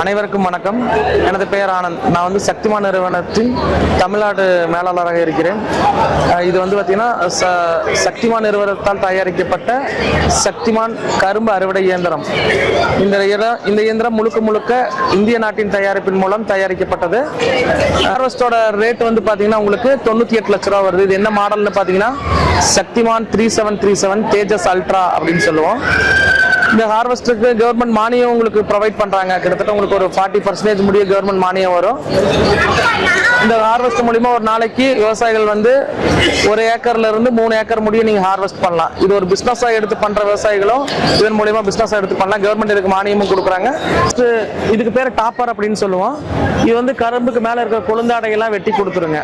அனைவருக்கும் வணக்கம். எனது பெயர் ஆனந்த். நான் வந்து சக்திமான் நிறுவனத்தின் தமிழ்நாடு மேலாளராக இருக்கிறேன். இது வந்து பார்த்தீங்கன்னா ச- சக்திமான் நிறுவனத்தால் தயாரிக்கப்பட்ட சக்திமான் கரும்பு அறுவடை இயந்திரம். இந்த இந்த இயந்திரம் முழுக்க முழுக்க இந்திய நாட்டின் தயாரிப்பின் மூலம் தயாரிக்கப்பட்டது. ஹார்வெஸ்டோட ரேட் வந்து பார்த்தீங்கன்னா உங்களுக்கு தொண்ணூற்றி எட்டு லட்ச ரூபா வருது. இது என்ன மாடல்னு பார்த்தீங்கன்னா Shaktiman three seven three seven Tejas ultra அப்படின்னு சொல்லுவோம். இந்த ஹார்வெஸ்ட்டுக்கு கவர்மெண்ட் மானியம் உங்களுக்கு ப்ரொவைட் பண்றாங்க. கிட்டத்தட்ட உங்களுக்கு ஒரு ஃபார்ட்டி பர்சன்டேஜ் முடிய கவர்மெண்ட் மானியம் வரும். இந்த ஹார்வெஸ்ட் மூலியமா ஒரு நாளைக்கு விவசாயிகள் வந்து ஒரு ஏக்கர்ல இருந்து மூணு ஏக்கர் முடிய நீங்க ஹார்வெஸ்ட் பண்ணலாம். இது ஒரு பிசினஸா எடுத்து பண்ற விவசாயிகளும் இதன் மூலியமா பிசினஸா எடுத்து பண்ணலாம். கவர்மெண்ட் இதுக்கு மானியமும் கொடுக்குறாங்க. இதுக்கு பேர் டாப்பர் அப்படின்னு சொல்லுவோம். இது வந்து கரும்புக்கு மேல இருக்கிற கொழுந்தாடையெல்லாம் வெட்டி கொடுத்துருங்க.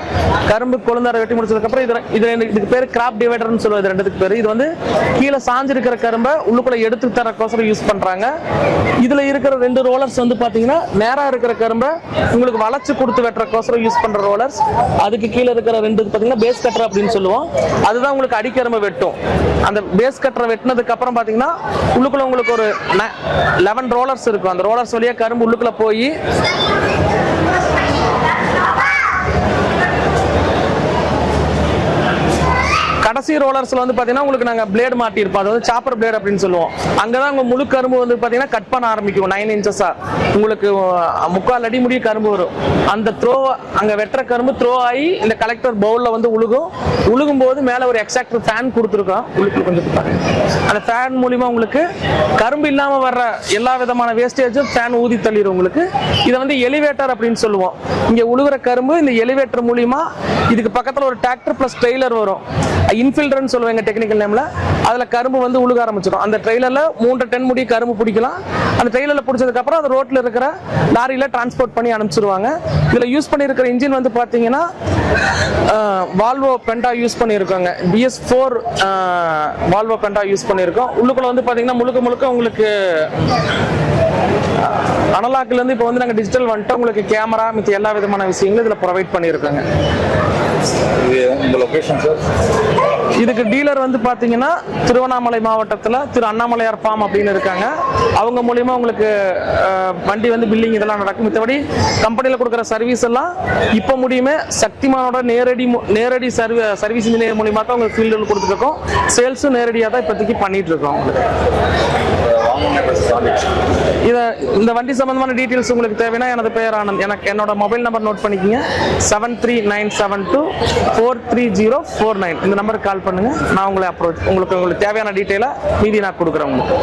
கரும்பு கொழுந்தாடை வெட்டி முடிச்சதுக்கு அப்புறம் இது இது இதுக்கு பேர் கிராப் டிவைடர்னு சொல்லுவோம். இது ரெண்டுத்துக்கு பேர். இது வந்து கீழே சாஞ்சிருக்கிற கரும்பை உள்ளுக்குள்ள எடுத்து தர தரக்கோசரம் யூஸ் பண்ணுறாங்க இதில் இருக்கிற ரெண்டு ரோலர்ஸ் வந்து பார்த்தீங்கன்னா நேராக இருக்கிற கரும்பை உங்களுக்கு வளைச்சு கொடுத்து வெட்டுறக்கோசரம் யூஸ் பண்ணுற ரோலர்ஸ் அதுக்கு கீழே இருக்கிற ரெண்டு பார்த்தீங்கன்னா பேஸ் கட்டர் அப்படின்னு சொல்லுவோம். அதுதான் உங்களுக்கு அடிக்கரும்பை வெட்டும். அந்த பேஸ் கட்டரை வெட்டினதுக்கு அப்புறம் பாத்தீங்கன்னா உள்ளுக்குள்ள உங்களுக்கு ஒரு லெவன் ரோலர்ஸ் இருக்கும். அந்த ரோலர்ஸ் வழியாக கரும்பு உள்ளுக்குள்ள போய் ஆர்சி ரோலர்ஸ்ல வந்து பாத்தீங்கன்னா உங்களுக்கு நாங்க பிளேட் மாட்டியிருப்போம். அது வந்து சாப்பர் பிளேட் அப்படின்னு சொல்லுவோம். அங்கதான் உங்க முழு கரும்பு வந்து பாத்தீங்கன்னா கட் பண்ண ஆரம்பிக்கும். நைன் இன்ச்சஸா உங்களுக்கு முக்கால் அடி முடிய கரும்பு வரும். அந்த த்ரோ அங்க வெட்டுற கரும்பு த்ரோ ஆகி இந்த கலெக்டர் பவுல்ல வந்து உழுகும். உழுகும் போது மேல ஒரு எக்ஸாக்ட் ஃபேன் கொடுத்துருக்கோம். உங்களுக்கு கொஞ்சம் அந்த ஃபேன் மூலியமா உங்களுக்கு கரும்பு இல்லாம வர்ற எல்லா விதமான வேஸ்டேஜும் ஃபேன் ஊதி தள்ளிடும் உங்களுக்கு. இதை வந்து எலிவேட்டர் அப்படின்னு சொல்லுவோம். இங்க உழுகிற கரும்பு இந்த எலிவேட்டர் மூலியமா இதுக்கு பக்கத்துல ஒரு டிராக்டர் பிளஸ் ட்ரெய்லர் வரும். இன்ஃபில்டர்னு சொல்லுவாங்க டெக்னிக்கல் நேம்ல அதுல கரும்பு வந்து உழுக ஆரம்பிச்சிடும். அந்த ட்ரெய்லர்ல மூன்று டன் முடி கரும்பு பிடிக்கலாம். அந்த ட்ரெய்லர்ல பிடிச்சதுக்கு அப்புறம் அந்த ரோட்ல இருக்கிற லாரியில டிரான்ஸ்போர்ட் பண்ணி அனுப்பிச்சிருவாங்க. இதுல யூஸ் பண்ணியிருக்கிற இன்ஜின் வந்து பாத்தீங்கன்னா வால்வோ பெண்டா யூஸ் பண்ணியிருக்காங்க. BS four Volvo Penta use பண்ணியிருக்கோம். உள்ளுக்குள்ள வந்து பாத்தீங்கன்னா முழுக்க முழுக்க உங்களுக்கு அனலாக்ல இருந்து இப்போ வந்து நாங்கள் டிஜிட்டல் வந்துட்டு உங்களுக்கு கேமரா மித்த எல்லா விதமான விஷயங்களும் இதுல ப்ரொவைட் பண்ணியிருக்காங்க. இது சார் இதுக்கு டீலர் வந்து பாத்தீங்கன்னா திருவண்ணாமலை மாவட்டத்துல திரு அண்ணாமலையார் ஃபார்ம் அப்படின்னு இருக்காங்க. அவங்க மூலியமா உங்களுக்கு வண்டி வந்து பில்லிங் இதெல்லாம் நடக்கும். மத்தபடி கம்பெனியில் கொடுக்குற சர்வீஸ் எல்லாம் இப்போ முடியுமே சக்திமானோட நேரடி மு- நேரடி சர்வீ சர்வீஸ் இன்ஜினியர் மூலியமா தான் உங்களுக்கு ஃபீல்டில் கொடுத்துருக்கோம் சேல்ஸும் நேரடியாக தான் இப்போதைக்கு பண்ணிட்டு இருக்கோம். உங்களுக்கு இதை இந்த வண்டி சம்பந்தமான டீட்டெயில்ஸ் உங்களுக்கு தேவைன்னா எனது பெயர் ஆனந்த். எனக்கு என்னோட மொபைல் நம்பர் நோட் பண்ணிக்கிங்க. Seven three nine seven two four three zero four nine இந்த நம்பருக்கு கால் பண்ணுங்கள் நான் உங்களை அப்ரோச் உங்களுக்கு உங்களுக்கு தேவையான டீட்டெயிலாக மீதி நான் கொடுக்குறேன் உங்களுக்கு.